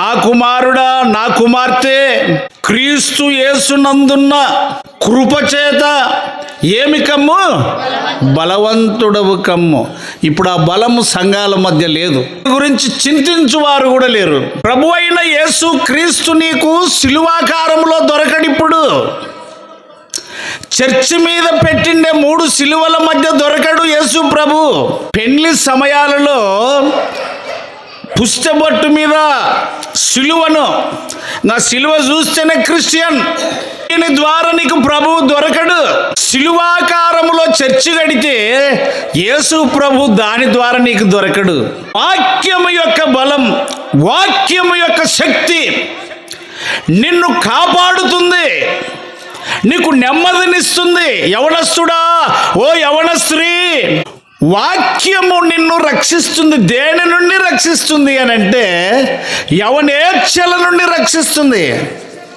నా కుమారుడా నా కుమార్తె క్రీస్తు యేసునందున్న కృపచేత ఏమి కమ్ము? బలవంతుడవు కమ్ము. ఇప్పుడు ఆ బలము సంఘాల మధ్య లేదు. గురించి చింతించు వారు కూడా లేరు. ప్రభు అయిన యేసు క్రీస్తు నీకు సిలువాకారంలో దొరకడిప్పుడు చర్చి మీద పెట్టిండే మూడు సిలువల మధ్య దొరకడు యేసు ప్రభు. పెళ్ళి సమయాలలో పుష్టబొట్టు మీద సిలువను. నా సిలువ చూస్తేనే క్రిస్టియన్. దీని ద్వారా నీకు ప్రభువు దొరకడు. శిలువాకారములో చర్చి గడితే యేసు ప్రభు దాని ద్వారా నీకు దొరకడు. వాక్యము యొక్క బలం వాక్యము యొక్క శక్తి నిన్ను కాపాడుతుంది. నీకు నెమ్మదినిస్తుంది. యవనస్తుడా ఓ యవనస్త్రీ వాక్యము నిన్ను రక్షిస్తుంది. దేని నుండి రక్షిస్తుంది అని అంటే యవనేచ్ఛల నుండి రక్షిస్తుంది.